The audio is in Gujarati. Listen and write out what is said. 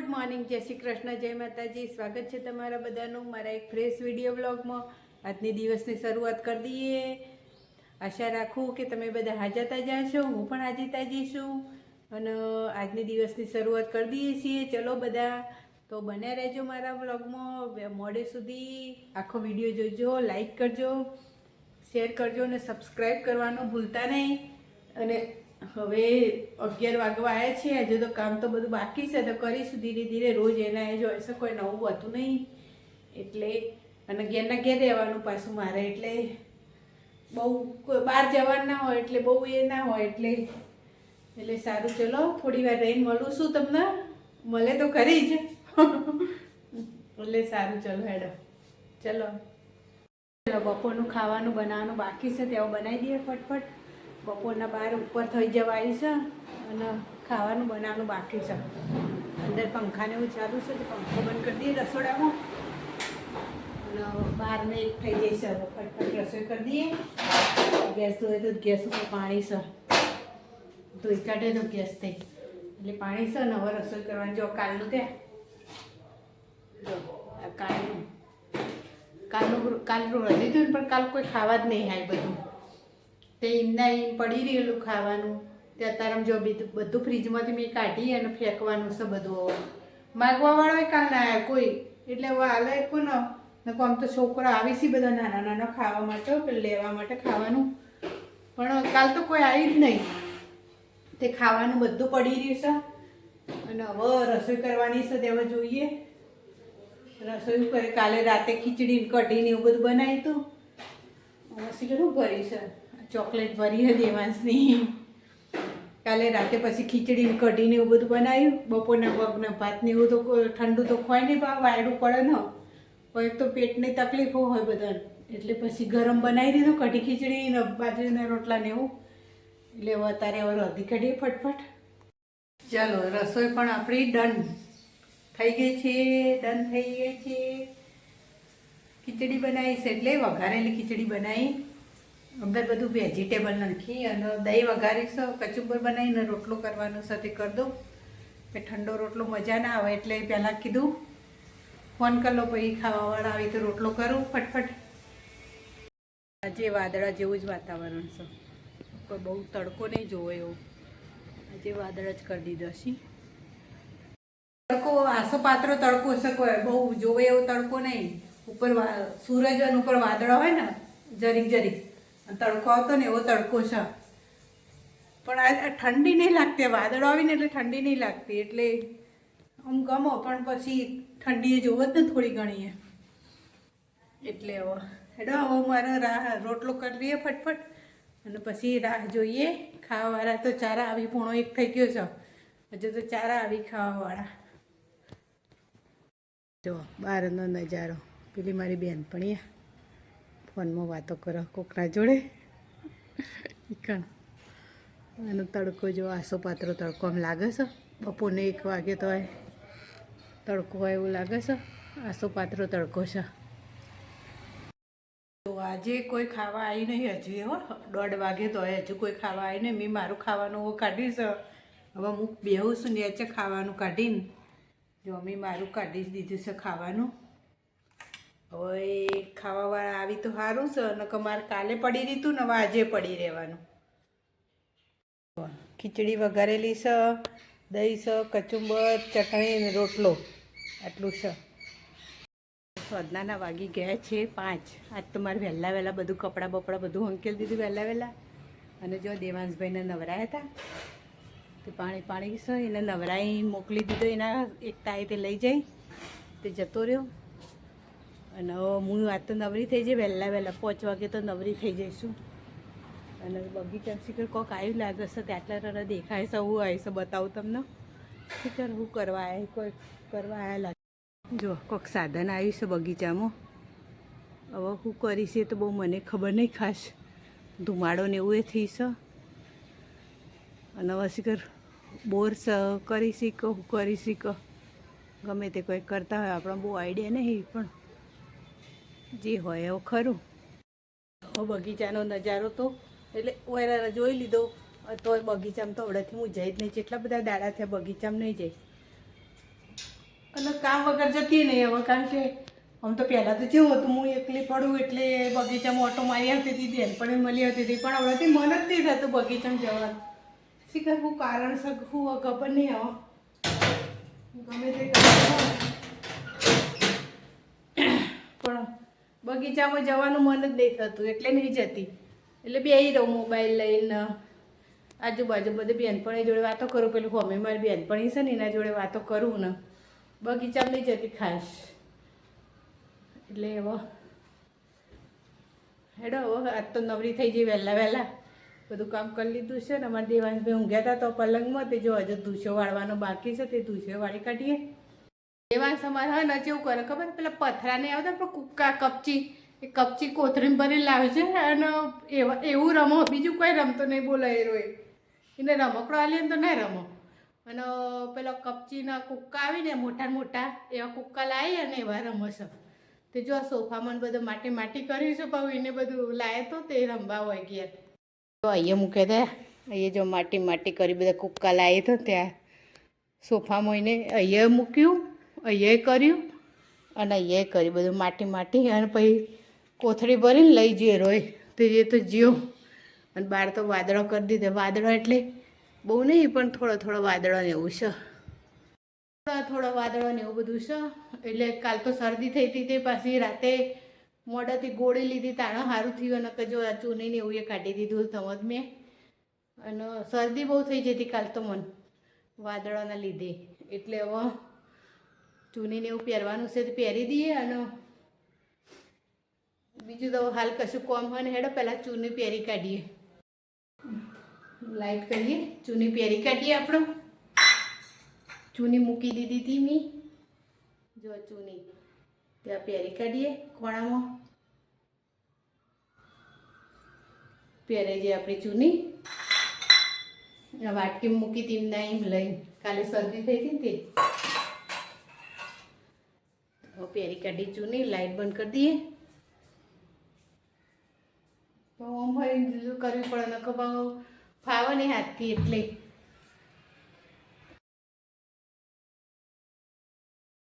ગુડ મોર્નિંગ, જય શ્રી કૃષ્ણ, જય માતાજી. સ્વાગત છે તમારા બધાનું મારા એક ફ્રેશ વીડિયો બ્લોગમાં આજની દિવસની શરૂઆત કરી દઈએ. આશા રાખું કે તમે બધા હાજર તાજા છો હું પણ હાજી તાજી છું. અને આજની દિવસની શરૂઆત કરી દઈએ છીએ. ચલો બધા, તો બન્યા રહેજો મારા બ્લોગમાં મોડે સુધી આખો વીડિયો જોજો લાઈક કરજો શેર કરજો અને સબસ્ક્રાઈબ કરવાનું ભૂલતા નહીં. અને હવે અગિયાર વાગવા આવ્યા છે, હજુ તો કામ તો બધું બાકી છે, તો કરીશું ધીરે ધીરે રોજ એના એ જો હશે, કોઈ નવું હતું નહીં. એટલે અને ઘેરના ઘેર રહેવાનું પાછું મારે, એટલે બહુ કોઈ બહાર જવાનું ના હોય, એટલે બહુ એ ના હોય, એટલે એટલે સારું. ચલો, થોડી વાર રહીને મળું છું તમને. મળે તો ખરી જ. એટલે સારું, ચલો હેડો. ચલો. ચલો, બપોરનું ખાવાનું બનાવવાનું બાકી છે તેઓ બનાવી દઈએ ફટફટ. બપોરના બહાર ઉપર થઈ જવાય છે અને ખાવાનું બનાવવાનું બાકી છે. અંદર પંખાને એવું ચાલુ છે તો પંખો બંધ કરી દઈએ રસોડામાં. અને બહારને એક થઈ જાય છે, ફટફટ રસોઈ કરી દઈએ. ગેસ ધોય તો ગેસ ઉપર પાણી છે. ધોઈ કાઢે તો ગેસ થઈ. એટલે પાણી છે ને રસોઈ કરવાની જો કાલનું કે? આ કાલનું કાલનું રજી દીધું પણ કાલ કોઈ ખાવા જ નહીં આય બધું. તે એમના એમ પડી રહેલું ખાવાનું. તે અત્યારે જો બધું ફ્રીજમાંથી મેં કાઢી અને ફેંકવાનું છે બધું માગવાવાળો કાલ ના આવ્યા કોઈ. એટલે હવે હાલે કોનો નકો આમ તો છોકરા આવી છે બધા નાના નાના ખાવા માટે લેવા માટે ખાવાનું. પણ કાલ તો કોઈ આવી જ નહીં. તે ખાવાનું બધું પડી રહ્યું છે. અને હવે રસોઈ કરવાની છે, તે હવે જોઈએ. રસોઈ કરે કાલે રાતે ખીચડી કઢીને એવું બધું બનાવ્યું હતું. હવે શું કરીશ ચોકલેટ ભરી હતી દેવાંશની કાલે રાતે પછી ખીચડી કઢીને એવું બધું બનાવ્યું. બપોરના પગના ભાતને એવું તો ઠંડુ તો ખવાય નહીં, પણ વાયડું પડે ન હોય તો પેટની તકલીફો હોય બધાને. એટલે પછી ગરમ બનાવી દીધું, કઢી ખીચડી ને બાજરીના રોટલા ને એવું. એટલે હવે અત્યારે હવે રધી કાઢીએ ફટફટ. ચાલો, રસોઈ પણ આપણી ડન. થઈ ગઈ છે, ડન થઈ ગઈ છે. ખીચડી બનાવીશ એટલે વઘારેલી ખીચડી બનાવી. અંદર બધું વેજીટેબલ નાખી અને દહીં વઘારીશું કચુંબર બનાવીને રોટલો કરવાનો સાથે કરી દઉં. કે ઠંડો રોટલો મજા ના આવે એટલે પહેલાં કીધું, ફોન કરી પછી ખાવાવાળા આવી તો રોટલો કરું ફટફટ. આજે વાદળા જેવું જ વાતાવરણ છે. કોઈ બહુ તડકો નહીં જોવો એવો. આજે વાદળ જ કરી દીધો છે. તડકો, આસો પાત્રો તડકો કોઈ. બહુ જોવે એવો તડકો નહીં. ઉપર સૂરજ અને ઉપર વાદળો હોય ને, જરીક જરીક. તડકો આવતો ને એવો તડકો છે. પણ આ ઠંડી નહીં લાગતી વાદળો આવીને એટલે ઠંડી નહીં લાગતી, એટલે આમ ગમો, પણ પછી ઠંડી એ જોવો જ ને થોડી ઘણી એટલે હવે હેડો, હવે મારે રાહ રોટલો કરી લઈએ ફટફટ, અને પછી રાહ જોઈએ. ખાવાવાળા તો ચારા આવી પૂણો એક થઈ ગયો છે. હજુ તો ચારા આવી ખાવાવાળા. જો બહારનો નજારો, પેલી મારી બેનપણી ફોનમાં વાતો કરો, કોકના જોડે? અને તડકો જો આસો પાત્રો તડકો આમ લાગે છે? બપોરને એક વાગે તો હોય તડકો હોય એવું લાગે છે? આસો પાત્રો તડકો છે. તો આજે કોઈ ખાવા આવી નહીં હજુ, હો. દોઢ વાગે તો હજુ કોઈ ખાવા આવી નહીં. મેં મારું ખાવાનું કાઢીશ. હવે હું બેહું છું ને છે ખાવાનું કાઢીને. જો અમે મારું કાઢી જ દીધું છે ખાવાનું. હવે ખાવાવાળા આવી તો સારું છે અને મારે કાલે પડી દીધું ને આજે પડી રહેવાનું. ખીચડી વઘારેલી છે, દહીં છે, કચુંબર, ચટણી રોટલો. આટલું છે. સ્વદનાના વાગી ગયા છે પાંચ. આજ તો મારે વહેલા વહેલા બધું કપડાં બપડા બધું હંકેલ દીધું વહેલા વહેલા. અને જો દેવાંશભાઈને નવરાયા હતા, તે પાણી પાણી છે, એને નવરાઈ મોકલી દીધો, એના એક તાએ તે લઈ જઈ તે જતો રહ્યો. અને હું વાત તો નવરી થઈ જઈ, વહેલા વહેલા પાંચ વાગે તો નવરી થઈ જઈશું. અને બગીચા શીખર કોક આવ્યું લાગે છે તે આટલા દેખાય છે, હું આવી છે બતાવું તમને. શીખર હું કરવા આવ્યા કોઈ કરવા આવ્યા લાગે. જો કોક સાધન આવ્યું છે બગીચામાં. હવે હું કરીશ તો બહુ મને ખબર નહીં ખાસ. ધુમાડો ને એવું એ થઈ છે. અને હવે શીખર બોર કરી શીખો હું કરી શીખો ગમે તે કોઈ કરતા હોય આપણને બહુ આઈડિયા નહીં પણ જે હોય, એવું ખરું. બગીચાનો નજારો તો એટલે ઓયરા જોઈ લીધો. તો બગીચામાં તો હવડેથી હું જઈ જ નહીં. જેટલા બધા દાડા થયા બગીચામાં નહીં જઈ અને કામ વગર જતી નહીં હવે, કારણ કે આમ તો પહેલાં તો જેવું હતું, હું એકલી પડું એટલે બગીચામાં ઓટો મારી આવતી હતી, બેનપણી મળી આવતી હતી, પણ હવેથી મન જ નહીં થતું બગીચામાં જવાનું. શી કરવું? કારણ શકું ખબર નહીં આવો ગમે તે કરવું પણ બગીચામાં જવાનું મન જ નહીં થતું, એટલે નહીં જતી એટલે બેહી રહું મોબાઈલ લઈને. આજુબાજુ બધી બહેનપણી જોડે વાતો કરું, પેલું હોમે મારી બહેનપણી છે ને, એના જોડે વાતો કરું ને. બગીચામાં નહીં જતી ખાસ. એટલે એવો. હેડો આજ તો નવરી થઈ જઈ વહેલા વહેલા. બધું કામ કરી લીધું છે ને, અમારા દેવાંશભાઈ ઊંઘ્યા હતા તો પલંગમાં, તે જો હજુ દૂષો વાળવાનો બાકી છે, તે દૂષો વાળી કાઢીએ. દેવાંશ અમારે હા, ને કેવું કરે. ખબર? પેલા પથરા નહીં આવતા, પણ કુક્કા કપચી, એ કપચી કોથળીમાં ભરી લાવે છે, અને એવા, એવું રમો. બીજું કોઈ રમતો નહીં બોલો એ. રોય એને રમકડો આલીએ તો નહીં રમો. અને પેલો કપચીના કુક્કા આવીને મોટા મોટા, એવા કુક્કા લાવી અને એવા રમો છે. તે જો આ સોફામાં બધું માટી માટી કર્યું છે ભાવ એને બધું લાવે તો તે રમવા હોય ગયા. તો અહીંયા મૂકે તે અહીંયા જો માટી માટી કરી બધા કુક્કા લાવી તો ત્યાં. સોફામાં એને અહીંયા મૂક્યું. અહીંયા કર્યું અને એ કર્યું. બધું માટી માટી અને પછી કોથળી ભરીને લઈ જઈએ રોય તો એ તો જીવ. અને બહાર તો વાદળો કરી દીધા. વાદળો એટલે બહુ નહીં, પણ થોડો થોડો વાદળો ને એવું છે. થોડા થોડા વાદળો ને એવું બધું છે. એટલે કાલ તો શરદી થઈ હતી તે પાછી રાતે મોઢાથી ગોળી લીધી. તાણે સારું થયું અને કજો આ ચૂનીને એવું એ કાઢી દીધું સમજ મેં. અને શરદી બહુ થઈ જતી કાલ તો મન વાદળોના લીધે. એટલે હવે ચૂનીને એવું પહેરવાનું છે તો પહેરી દઈએ અને બીજું તો હાલ કશું કોમ હોય ને હેડો, પહેલાં ચૂની પહેરી કાઢીએ. લાઈટ કરીએ, ચૂની પહેરી કાઢીએ આપણો. ચૂની મૂકી દીધી હતી મેં. જો ચૂની, ત્યાં પહેરી કાઢીએ કોણામાં પહેરે છે આપણી ચૂની. વાટકી મૂકી હતી એમના એમ લઈને. કાલે શરદી થઈ હતી ને તે. પહેરી કાઢી, ચૂની લાઈટ બંધ કરી દઈએ. તો આમ ભાઈ કરવી પડે નકર ભાવ ફાવે નહીં હાથથી એટલે.